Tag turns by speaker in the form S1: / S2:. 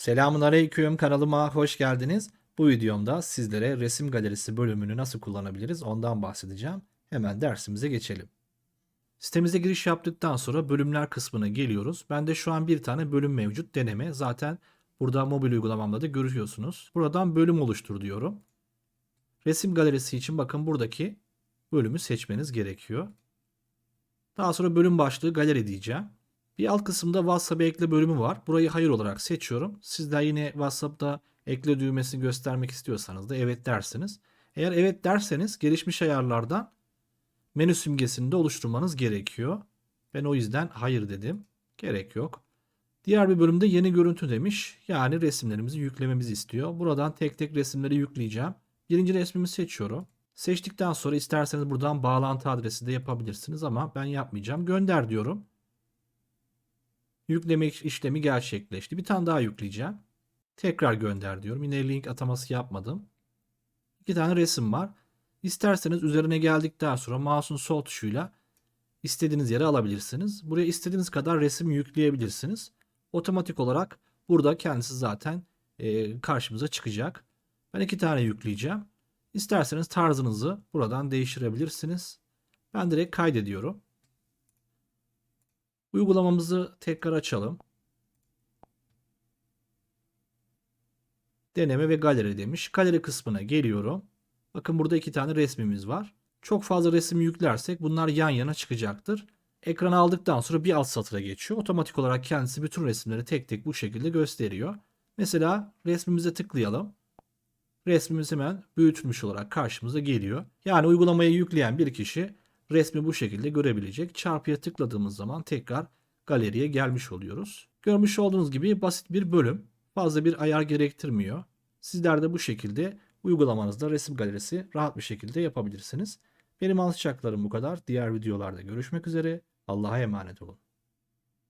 S1: Selamun Aleyküm kanalıma hoş geldiniz. Bu videomda sizlere resim galerisi bölümünü nasıl kullanabiliriz ondan bahsedeceğim. Hemen dersimize geçelim. Sitemize giriş yaptıktan sonra bölümler kısmına geliyoruz. Bende şu an bir tane bölüm mevcut deneme. Zaten burada mobil uygulamamda da görüyorsunuz. Buradan bölüm oluştur diyorum. Resim galerisi için bakın buradaki bölümü seçmeniz gerekiyor. Daha sonra bölüm başlığı galeri diyeceğim. Bir alt kısımda WhatsApp ekle bölümü var. Burayı hayır olarak seçiyorum. Sizler yine WhatsApp'ta ekle düğmesini göstermek istiyorsanız da evet dersiniz. Eğer evet derseniz gelişmiş ayarlardan menü simgesini de oluşturmanız gerekiyor. Ben o yüzden hayır dedim. Gerek yok. Diğer bir bölümde yeni görüntü demiş. Yani resimlerimizi yüklememizi istiyor. Buradan tek tek resimleri yükleyeceğim. Birinci resmimi seçiyorum. Seçtikten sonra isterseniz buradan bağlantı adresi de yapabilirsiniz ama ben yapmayacağım. Gönder diyorum. Yükleme işlemi gerçekleşti. Bir tane daha yükleyeceğim. Tekrar gönder diyorum. Yine link ataması yapmadım. İki tane resim var. İsterseniz üzerine geldikten sonra mouse'un sol tuşuyla istediğiniz yere alabilirsiniz. Buraya istediğiniz kadar resim yükleyebilirsiniz. Otomatik olarak burada kendisi zaten e, karşımıza çıkacak. Ben iki tane yükleyeceğim. İsterseniz tarzınızı buradan değiştirebilirsiniz. Ben direkt kaydediyorum. Uygulamamızı tekrar açalım. Deneme ve galeri demiş. Galeri kısmına geliyorum. Bakın burada iki tane resmimiz var. Çok fazla resim yüklersek bunlar yan yana çıkacaktır. Ekranı aldıktan sonra bir alt satıra geçiyor. Otomatik olarak kendisi bütün resimleri tek tek bu şekilde gösteriyor. Mesela resmimize tıklayalım. Resmimiz hemen büyütülmüş olarak karşımıza geliyor. Yani uygulamayı yükleyen bir kişi resmi bu şekilde görebilecek. Çarpıya tıkladığımız zaman tekrar galeriye gelmiş oluyoruz. Görmüş olduğunuz gibi basit bir bölüm. Fazla bir ayar gerektirmiyor. Sizler de bu şekilde uygulamanızda resim galerisi rahat bir şekilde yapabilirsiniz. Benim anlatacaklarım bu kadar. Diğer videolarda görüşmek üzere. Allah'a emanet olun.